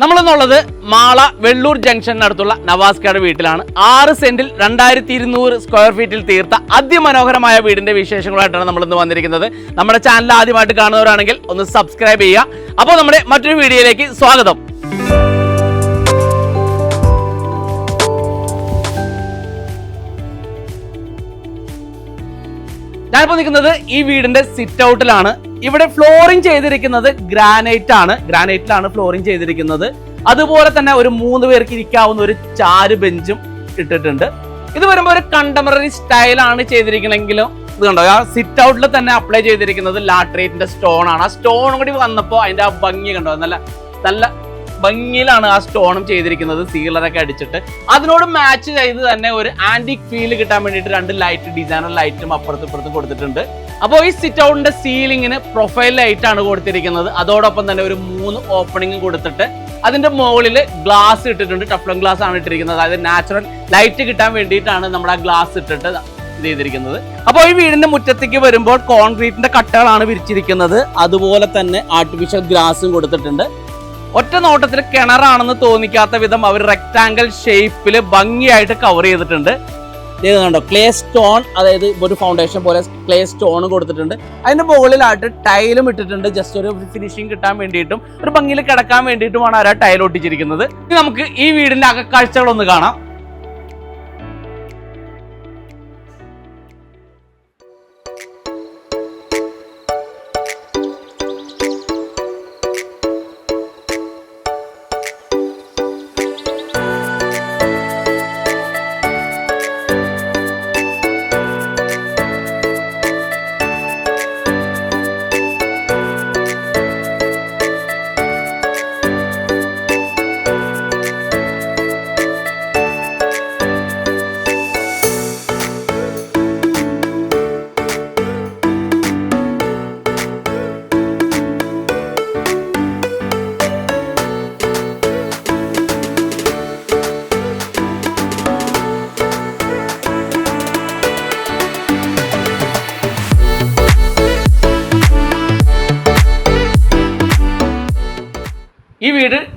നമ്മളെന്നുള്ളത് മാള വെള്ളൂർ ജംഗ്ഷനടുത്തുള്ള നവാസ്കയുടെ വീട്ടിലാണ്. ആറ് സെന്റിൽ രണ്ടായിരത്തി ഇരുന്നൂറ് സ്ക്വയർ ഫീറ്റിൽ തീർത്ത അതിമനോഹരമായ വീടിന്റെ വിശേഷങ്ങളായിട്ടാണ് നമ്മൾ ഇന്ന് വന്നിരിക്കുന്നത്. നമ്മുടെ ചാനൽ ആദ്യമായിട്ട് കാണുന്നവരാണെങ്കിൽ ഒന്ന് സബ്സ്ക്രൈബ് ചെയ്യുക. അപ്പോൾ നമ്മുടെ മറ്റൊരു വീഡിയോയിലേക്ക് സ്വാഗതം. ഞാനിപ്പോൾ നിൽക്കുന്നത് ഈ വീടിന്റെ സിറ്റ് ഔട്ടിലാണ് ഇവിടെ ഫ്ലോറിംഗ് ചെയ്തിരിക്കുന്നത് ഗ്രാനൈറ്റ് ആണ്. ഗ്രാനൈറ്റിലാണ് ഫ്ലോറിംഗ് ചെയ്തിരിക്കുന്നത്. അതുപോലെ തന്നെ ഒരു മൂന്ന് പേർക്ക് ഇരിക്കാവുന്ന ഒരു ചാര് ബെഞ്ചും ഇട്ടിട്ടുണ്ട്. ഇത് വരുമ്പോൾ ഒരു കണ്ടംപററി സ്റ്റൈലാണ് ചെയ്തിരിക്കണമെങ്കിലും ഇത് കണ്ടോ? ആ സിറ്റ് ഔട്ടിൽ തന്നെ അപ്ലൈ ചെയ്തിരിക്കുന്നത് ലാട്രേറ്റിന്റെ സ്റ്റോൺ ആണ്. ആ സ്റ്റോൺ കൂടി വന്നപ്പോൾ അതിന്റെ ആ ഭംഗി കണ്ടോ? നല്ല നല്ല ഭംഗിയിലാണ് ആ സ്റ്റോണും ചെയ്തിരിക്കുന്നത്. സീലറൊക്കെ അടിച്ചിട്ട്. അതിനോട് മാച്ച് ചെയ്ത് തന്നെ ഒരു ആന്റിക് ഫീൽ കിട്ടാൻ വേണ്ടിയിട്ട് രണ്ട് ലൈറ്റ് ഡിസൈനർ ലൈറ്റും അപ്പുറത്തും ഇപ്പുറത്തും കൊടുത്തിട്ടുണ്ട്. അപ്പോൾ ഈ സിറ്റ് ഔട്ടിന്റെ സീലിങ്ങിന് പ്രൊഫൈൽ ലൈറ്റാണ് കൊടുത്തിരിക്കുന്നത്. അതോടൊപ്പം തന്നെ ഒരു മൂന്ന് ഓപ്പണിംഗും കൊടുത്തിട്ട് അതിന്റെ മുകളിൽ ഗ്ലാസ് ഇട്ടിട്ടുണ്ട്. ടഫ്ലം ഗ്ലാസ് ആണ് ഇട്ടിരിക്കുന്നത്. അതായത് നാച്ചുറൽ ലൈറ്റ് കിട്ടാൻ വേണ്ടിയിട്ടാണ് നമ്മൾ ആ ഗ്ലാസ് ഇട്ടിട്ട് ചെയ്തിരിക്കുന്നത്. അപ്പോൾ ഈ വീടിന്റെ മുറ്റത്തേക്ക് വരുമ്പോൾ കോൺക്രീറ്റിന്റെ കട്ടകളാണ് വിരിച്ചിരിക്കുന്നത്. അതുപോലെ തന്നെ ആർട്ടിഫിഷ്യൽ ഗ്ലാസും കൊടുത്തിട്ടുണ്ട്. ഒറ്റ നോട്ടത്തിൽ കിണറാണെന്ന് തോന്നിക്കാത്ത വിധം അവർ റെക്ടാങ്കിൾ ഷേപ്പിൽ ഭംഗിയായിട്ട് കവർ ചെയ്തിട്ടുണ്ട്. കണ്ടോ ക്ലേ സ്റ്റോൺ അതായത് ഒരു ഫൗണ്ടേഷൻ പോലെ ക്ലേ സ്റ്റോൺ കൊടുത്തിട്ടുണ്ട്. അതിന്റെ മുകളിലായിട്ട് ടൈലും ഇട്ടിട്ടുണ്ട്. ജസ്റ്റ് ഒരു ഫിനിഷിംഗ് കിട്ടാൻ വേണ്ടിയിട്ടും ഒരു ഭംഗിയിൽ കിടക്കാൻ വേണ്ടിയിട്ടുമാണ് അവർ ആ ടൈൽ ഒട്ടിച്ചിരിക്കുന്നത് നമുക്ക് ഈ വീടിന്റെ അകക്കാഴ്ചകളൊന്ന് കാണാം.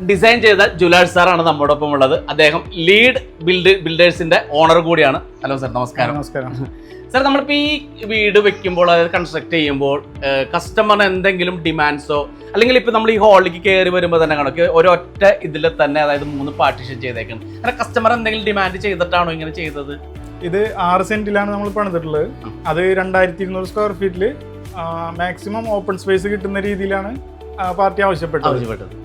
ഡിസൈൻ ചെയ്ത ജുലാഷ് സാറാണ് നമ്മോടൊപ്പം ഉള്ളത് അദ്ദേഹം ലീഡ് ബിൽഡ് ബിൽഡേഴ്സിന്റെ ഓണർ കൂടിയാണ്. ഹലോ സാർ നമസ്കാരം. നമസ്കാരം. സാർ നമ്മളിപ്പോൾ ഈ വീട് വെക്കുമ്പോൾ അതായത് കൺസ്ട്രക്ട് ചെയ്യുമ്പോൾ കസ്റ്റമറിന് എന്തെങ്കിലും ഡിമാൻഡ്സോ അല്ലെങ്കിൽ ഇപ്പോൾ നമ്മൾ ഈ ഹാളിലേക്ക് കയറി വരുമ്പോൾ തന്നെ കണക്ക് ഒരൊറ്റ ഇതിൽ തന്നെ അതായത് മൂന്ന് പാർട്ടീഷൻ ചെയ്തേക്കുന്നത്. അങ്ങനെ കസ്റ്റമർ എന്തെങ്കിലും ഡിമാൻഡ് ചെയ്തിട്ടാണോ ഇങ്ങനെ ചെയ്തത്? ഇത് ആറ് സെന്റിലാണ് നമ്മൾ പണിതിട്ടുള്ളത്. അത് രണ്ടായിരത്തി ഇരുന്നൂറ് സ്ക്വയർ ഫീറ്റിൽ മാക്സിമം ഓപ്പൺ സ്പേസ് കിട്ടുന്ന രീതിയിലാണ് പാർട്ടി ആവശ്യപ്പെട്ടത്. ആവശ്യപ്പെട്ടത്.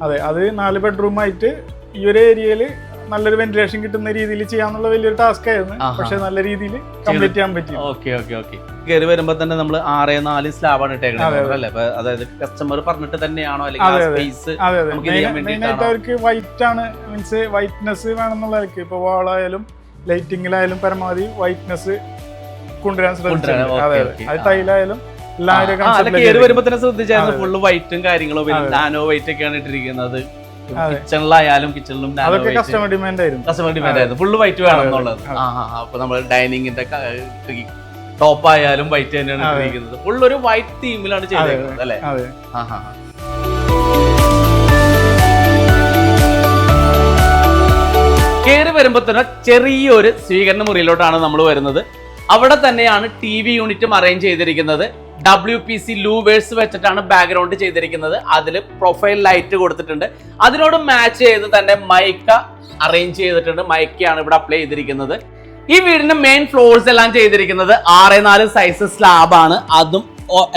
അതെ അത് നാല് ബെഡ്റൂം ആയിട്ട് ഈ ഒരു ഏരിയയിൽ നല്ലൊരു വെന്റിലേഷൻ കിട്ടുന്ന രീതിയിൽ ചെയ്യാന്നുള്ള വലിയൊരു ടാസ്ക് ആയിരുന്നു. പക്ഷെ നല്ല രീതിയിൽ കംപ്ലീറ്റ് ചെയ്യാൻ പറ്റി ഓക്കെ ഓക്കെ ഓക്കെ. കയറി വരുമ്പോൾ തന്നെ നമ്മൾ ആറ് നാല് സ്ലാബാണ് ഇട്ടേക്കുന്നത് അതായത് കസ്റ്റമർ പറഞ്ഞിട്ട് തന്നെയാണോ അല്ലെങ്കിൽ അവർക്ക് വൈറ്റ് ആണ് മീൻസ് വൈറ്റ്നെസ് വേണമെന്നുള്ളവർക്ക്. ഇപ്പൊ വാളായാലും ലൈറ്റിംഗിലായാലും പരമാവധി വൈറ്റ്നെസ് കൊണ്ടുവരാൻ ശ്രമിച്ചു അതെ ടൈലായാലും ആ, അല്ല കയറി വരുമ്പോ തന്നെ ശ്രദ്ധിച്ചായിരുന്നു. ഫുള്ള് വൈറ്റും കാര്യങ്ങളും. നാനോ വൈറ്റ് ഒക്കെയാണ് ഇട്ടിരിക്കുന്നത്. കിച്ചണിലായാലും കിച്ചണിലും കസ്റ്റമർ ഡിമാൻഡ് ആയിരുന്നു. കസ്റ്റമർ ഡിമാൻഡ് ആയിരുന്നു. ഫുള്ള് വൈറ്റ് വേണം എന്നുള്ളത്. ആ ആ, ആ. അപ്പൊ നമ്മൾ ഡൈനിങ്ങിന്റെ ടോപ്പ് ആയാലും വൈറ്റ് തന്നെയാണ് ഇട്ടിരിക്കുന്നത്. ഫുൾ ഒരു വൈറ്റ് തീമിലാണ് ചെയ്തേക്കുന്നത് അല്ലേ? അതെ. ആ, ആ, ആ. വരുമ്പോ തന്നെ ചെറിയൊരു സ്വീകരണ മുറിയിലോട്ടാണ് നമ്മൾ വരുന്നത്. അവിടെ തന്നെയാണ് ടി വി യൂണിറ്റും അറേഞ്ച് ചെയ്തിരിക്കുന്നത്. ഡബ്ല്യു പി സി ലൂവേഴ്സ് വെച്ചിട്ടാണ് ബാക്ക്ഗ്രൗണ്ട് ചെയ്തിരിക്കുന്നത്. അതിൽ പ്രൊഫൈൽ ലൈറ്റ് കൊടുത്തിട്ടുണ്ട്. അതിനോട് മാച്ച് ചെയ്ത് തന്നെ മൈക്ക അറേഞ്ച് ചെയ്തിട്ടുണ്ട്. മൈക്കയാണ് ഇവിടെ അപ്ലൈ ചെയ്തിരിക്കുന്നത്. ഈ വീടിന്റെ മെയിൻ ഫ്ലോർസ് എല്ലാം ചെയ്തിരിക്കുന്നത് ആറ് നാല് സൈസ് സ്ലാബ് ആണ്. അതും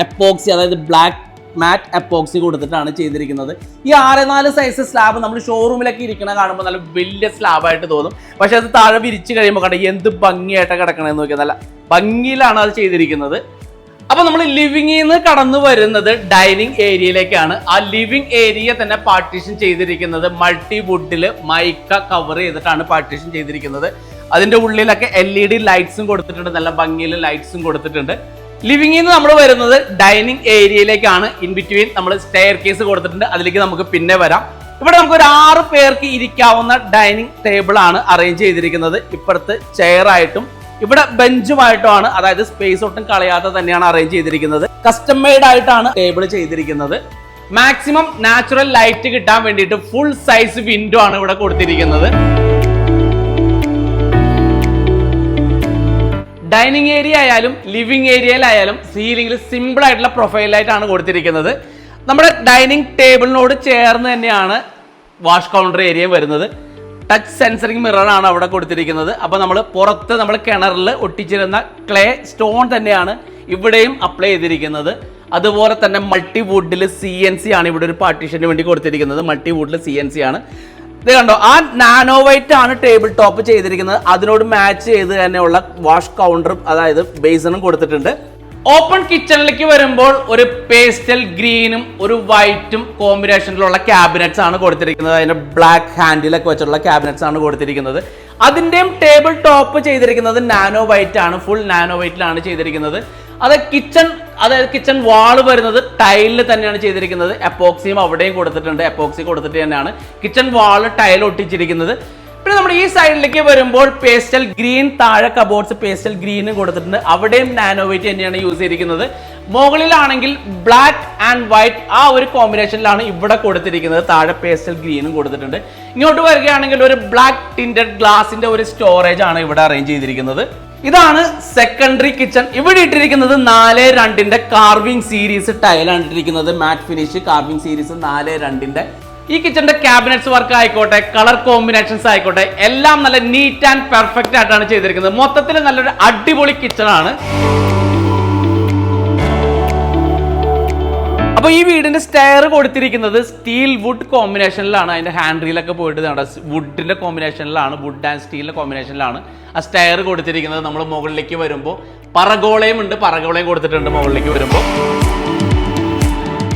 എപ്പോക്സി അതായത് ബ്ലാക്ക് മാറ്റ് എപ്പോക്സി കൊടുത്തിട്ടാണ് ചെയ്തിരിക്കുന്നത്. ഈ ആറ് നാല് സൈസ് സ്ലാബ് നമ്മൾ ഷോറൂമിലൊക്കെ ഇരിക്കണ കാണുമ്പോൾ നല്ല വലിയ സ്ലാബായിട്ട് തോന്നും. പക്ഷെ അത് താഴെ വിരിച്ച് കഴിയുമ്പോൾ കണ്ട എന്ത് ഭംഗിയായിട്ടാണ് കിടക്കണമെന്ന് നോക്കിയാൽ നല്ല ഭംഗിയിലാണ് അത് ചെയ്തിരിക്കുന്നത്. അപ്പൊ നമ്മൾ ലിവിംഗിൽ നിന്ന് കടന്നു വരുന്നത് ഡൈനിങ് ഏരിയയിലേക്കാണ്. ആ ലിവിംഗ് ഏരിയ തന്നെ പാർട്ടീഷൻ ചെയ്തിരിക്കുന്നത് മൾട്ടി വുഡിൽ മൈക്ക കവർ ചെയ്തിട്ടാണ് പാർട്ടീഷൻ ചെയ്തിരിക്കുന്നത്. അതിന്റെ ഉള്ളിലൊക്കെ എൽ ഇ ഡി ലൈറ്റ്സും കൊടുത്തിട്ടുണ്ട് നല്ല ഭംഗിയിൽ ലൈറ്റ്സും കൊടുത്തിട്ടുണ്ട്. ലിവിംഗിൽ നിന്ന് നമ്മൾ വരുന്നത് ഡൈനിങ് ഏരിയയിലേക്കാണ്. ഇൻ ബിറ്റ്വീൻ നമ്മൾ സ്റ്റെയർ കേസ് കൊടുത്തിട്ടുണ്ട് അതിലേക്ക് നമുക്ക് പിന്നെ വരാം. ഇവിടെ നമുക്ക് ഒരു ആറ് പേർക്ക് ഇരിക്കാവുന്ന ഡൈനിങ് ടേബിൾ ആണ് അറേഞ്ച് ചെയ്തിരിക്കുന്നത്. ഇപ്പുറത്ത് ചെയർ ആയിട്ടും ഇവിടെ ബെഞ്ചുമായിട്ടാണ് അതായത് സ്പേസ് ഒട്ടും കളയാതെ തന്നെയാണ് അറേഞ്ച് ചെയ്തിരിക്കുന്നത്. കസ്റ്റം മെയ്ഡ് ആയിട്ടാണ് ടേബിൾ ചെയ്തിരിക്കുന്നത്. മാക്സിമം നാച്ചുറൽ ലൈറ്റ് കിട്ടാൻ വേണ്ടിയിട്ട് ഫുൾ സൈസ് വിൻഡോ ആണ് ഇവിടെ കൊടുത്തിരിക്കുന്നത്. ഡൈനിങ് ഏരിയ ആയാലും ലിവിംഗ് ഏരിയയിലായാലും സീലിംഗിൽ സിമ്പിൾ ആയിട്ടുള്ള പ്രൊഫൈലായിട്ടാണ് കൊടുത്തിരിക്കുന്നത്. നമ്മുടെ ഡൈനിങ് ടേബിളിനോട് ചേർന്ന് തന്നെയാണ് വാഷ് കൗണ്ടർ ഏരിയ വരുന്നത്. ടച്ച് സെൻസറിങ് മിററാണ് അവിടെ കൊടുത്തിരിക്കുന്നത്. അപ്പോൾ നമ്മൾ പുറത്ത് നമ്മൾ കിണറിൽ ഒട്ടിച്ചിരുന്ന ക്ലേ സ്റ്റോൺ തന്നെയാണ് ഇവിടെയും അപ്ലൈ ചെയ്തിരിക്കുന്നത്. അതുപോലെ തന്നെ മൾട്ടി വുഡിൽ സി എൻ സി ആണ് ഇവിടെ ഒരു പാർട്ടീഷന് വേണ്ടി കൊടുത്തിരിക്കുന്നത്. മൾട്ടി വുഡിൽ സി എൻ സി ആണ്. ഇത് കണ്ടോ? ആ നാനോ വൈറ്റ് ആണ് ടേബിൾ ടോപ്പ് ചെയ്തിരിക്കുന്നത്. അതിനോട് മാച്ച് ചെയ്ത് തന്നെയുള്ള വാഷ് കൗണ്ടറും അതായത് ബേസണും കൊടുത്തിട്ടുണ്ട്. ഓപ്പൺ കിച്ചണിലേക്ക് വരുമ്പോൾ ഒരു പേസ്റ്റൽ ഗ്രീനും ഒരു വൈറ്റും കോമ്പിനേഷനിലുള്ള ക്യാബിനറ്റ്സ് ആണ് കൊടുത്തിരിക്കുന്നത്. അതിന്റെ ബ്ലാക്ക് ഹാൻഡിലൊക്കെ വെച്ചുള്ള ക്യാബിനറ്റ്സ് ആണ് കൊടുത്തിരിക്കുന്നത്. അതിന്റെയും ടേബിൾ ടോപ്പ് ചെയ്തിരിക്കുന്നത് നാനോ വൈറ്റ് ആണ്. ഫുൾ നാനോ വൈറ്റിലാണ് ചെയ്തിരിക്കുന്നത്. അത് കിച്ചൺ അതായത് കിച്ചൺ വാൾ വരുന്നത് ടൈലിൽ തന്നെയാണ് ചെയ്തിരിക്കുന്നത്. എപ്പോക്സിയും അവിടെയും കൊടുത്തിട്ടുണ്ട്. എപ്പോക്സി കൊടുത്തിട്ട് തന്നെയാണ് കിച്ചൺ വാൾ ടൈൽ ഒട്ടിച്ചിരിക്കുന്നത്. പിന്നെ നമ്മൾ ഈ സൈഡിലേക്ക് വരുമ്പോൾ പേസ്റ്റൽ ഗ്രീൻ താഴെ കബോർഡ്സ് പേസ്റ്റൽ ഗ്രീനും കൊടുത്തിട്ടുണ്ട്. അവിടെയും നാനോവേറ്റ് തന്നെയാണ് യൂസ് ചെയ്തിരിക്കുന്നത്. മുകളിലാണെങ്കിൽ ബ്ലാക്ക് ആൻഡ് വൈറ്റ് ആ ഒരു കോമ്പിനേഷനിലാണ് ഇവിടെ കൊടുത്തിരിക്കുന്നത്. താഴെ പേസ്റ്റൽ ഗ്രീനും കൊടുത്തിട്ടുണ്ട്. ഇങ്ങോട്ട് വരികയാണെങ്കിൽ ഒരു ബ്ലാക്ക് ടിന്റഡ് ഗ്ലാസിന്റെ ഒരു സ്റ്റോറേജ് ആണ് ഇവിടെ അറേഞ്ച് ചെയ്തിരിക്കുന്നത്. ഇതാണ് സെക്കൻഡറി കിച്ചൺ ഇവിടെ ഇട്ടിരിക്കുന്നത് നാല് രണ്ടിന്റെ കാർവിംഗ് സീരീസ് ടൈലാണ് ഇട്ടിരിക്കുന്നത്. മാറ്റ് ഫിനിഷ് കാർവിംഗ് സീരീസ് നാല് രണ്ടിന്റെ ഈ കിച്ചണിന്റെ ക്യാബിനറ്റ്സ് വർക്ക് ആയിക്കോട്ടെ കളർ കോമ്പിനേഷൻസ് ആയിക്കോട്ടെ എല്ലാം നല്ല നീറ്റ് ആൻഡ് പെർഫെക്റ്റ് ആയിട്ടാണ് ചെയ്തിരിക്കുന്നത്. മൊത്തത്തിൽ നല്ലൊരു അടിപൊളി കിച്ചൺ ആണ്. അപ്പൊ ഈ വീടിന്റെ സ്റ്റെയർ കൊടുത്തിരിക്കുന്നത് സ്റ്റീൽ വുഡ് കോമ്പിനേഷനിലാണ് അതിന്റെ ഹാൻഡ് റീലൊക്കെ പോയിട്ട് വുഡിന്റെ കോമ്പിനേഷനിലാണ് വുഡ് ആൻഡ് സ്റ്റീലിന്റെ കോമ്പിനേഷനിലാണ് ആ സ്റ്റെയർ കൊടുത്തിരിക്കുന്നത് നമ്മൾ മുകളിലേക്ക് വരുമ്പോൾ പറഗോളയും ഉണ്ട് പറഗോളയും കൊടുത്തിട്ടുണ്ട് മുകളിലേക്ക് വരുമ്പോൾ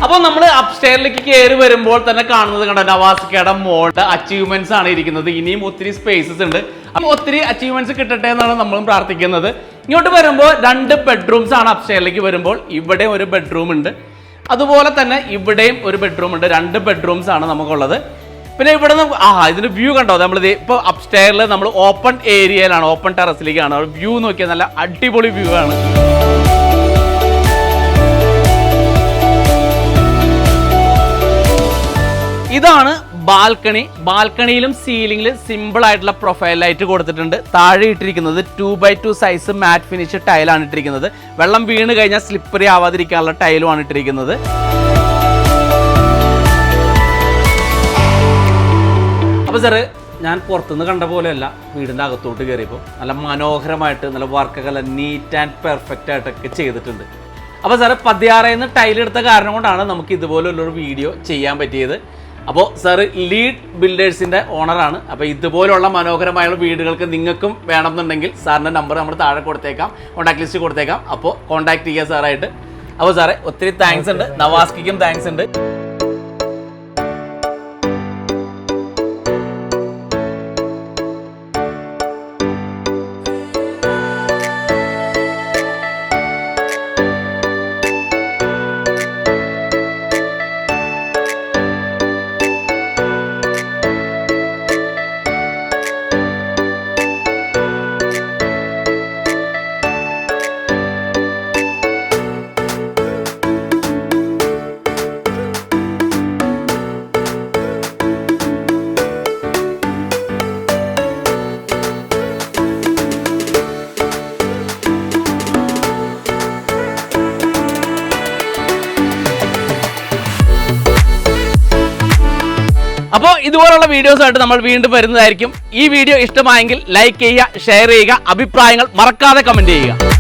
അപ്പോൾ നമ്മൾ അപ്സ്റ്റെയറിലേക്ക് കയറി വരുമ്പോൾ തന്നെ കാണുന്നത് കണ്ട? നവാസിക്കയുടെ മോളുടെ അച്ചീവ്മെന്റ്സ് ആണ് ഇരിക്കുന്നത്. ഇനിയും ഒത്തിരി സ്പേസസ് ഉണ്ട്. അപ്പോൾ ഒത്തിരി അച്ചീവ്മെന്റ്സ് കിട്ടട്ടെ എന്നാണ് നമ്മളും പ്രാർത്ഥിക്കുന്നത്. ഇങ്ങോട്ട് വരുമ്പോൾ രണ്ട് ബെഡ്റൂംസ് ആണ് അപ്സ്റ്റെയറിലേക്ക് വരുമ്പോൾ. ഇവിടെ ഒരു ബെഡ്റൂം ഉണ്ട്. അതുപോലെ തന്നെ ഇവിടെയും ഒരു ബെഡ്റൂം ഉണ്ട്. രണ്ട് ബെഡ്റൂംസ് ആണ് നമുക്കുള്ളത്. പിന്നെ ഇവിടെ നിന്ന് ആ ഇതിന് വ്യൂ കണ്ടോ? നമ്മൾ ഇപ്പോൾ അപ്സ്റ്റെയറിൽ നമ്മൾ ഓപ്പൺ ഏരിയയിലാണ് ഓപ്പൺ ടെറസിലേക്കാണ് വ്യൂ നോക്കിയാൽ നല്ല അടിപൊളി വ്യൂ ആണ്. ഇതാണ് ബാൽക്കണി. ബാൽക്കണിയിലും സീലിംഗിലും സിമ്പിൾ ആയിട്ടുള്ള പ്രൊഫൈൽ ലൈറ്റ് കൊടുത്തിട്ടുണ്ട്. താഴെ ഇട്ടിരിക്കുന്നത് two by two size matte finish ടൈലാണ് ഇട്ടിരിക്കുന്നത്. വെള്ളം വീണ് കഴിഞ്ഞാൽ സ്ലിപ്പറി ആവാതിരിക്കാനുള്ള ടൈലുമാണ് ഇട്ടിരിക്കുന്നത്. അപ്പോൾ സാറ് ഞാൻ പുറത്തുനിന്ന് കണ്ട പോലെയല്ല വീടിന്റെ അകത്തോട്ട് കയറിയപ്പോൾ നല്ല മനോഹരമായിട്ട് നല്ല വർക്കൊക്കെ നല്ല നീറ്റ് ആൻഡ് പെർഫെക്റ്റ് ആയിട്ടൊക്കെ ചെയ്തിട്ടുണ്ട്. അപ്പോൾ സാറ് പതിയാറയിൽ നിന്ന് ടൈലെടുത്ത കാരണം കൊണ്ടാണ് നമുക്ക് ഇതുപോലുള്ളൊരു വീഡിയോ ചെയ്യാൻ പറ്റിയത്. അപ്പോൾ സാറ് ലീഡ് ബിൽഡേഴ്സിന്റെ ഓണറാണ് അപ്പോൾ ഇതുപോലുള്ള മനോഹരമായ വീടുകൾക്ക് നിങ്ങൾക്കും വേണമെന്നുണ്ടെങ്കിൽ സാറിന്റെ നമ്പർ നമ്മൾ താഴെ കൊടുത്തേക്കാം. കോൺടാക്ട് ലിസ്റ്റ് കൊടുത്തേക്കാം. അപ്പോൾ കോൺടാക്ട് ചെയ്യുക സാറായിട്ട് അപ്പോൾ സാറേ ഒത്തിരി താങ്ക്സ് ഉണ്ട്. നവാസ്കിക്കും താങ്ക്സ് ഉണ്ട്. ഇതുപോലുള്ള വീഡിയോസ് ആയിട്ട് നമ്മൾ വീണ്ടും വരുന്നതായിരിക്കും. ഈ വീഡിയോ ഇഷ്ടമായെങ്കിൽ ലൈക്ക് ചെയ്യുക ഷെയർ ചെയ്യുക അഭിപ്രായങ്ങൾ മറക്കാതെ കമന്റ് ചെയ്യുക.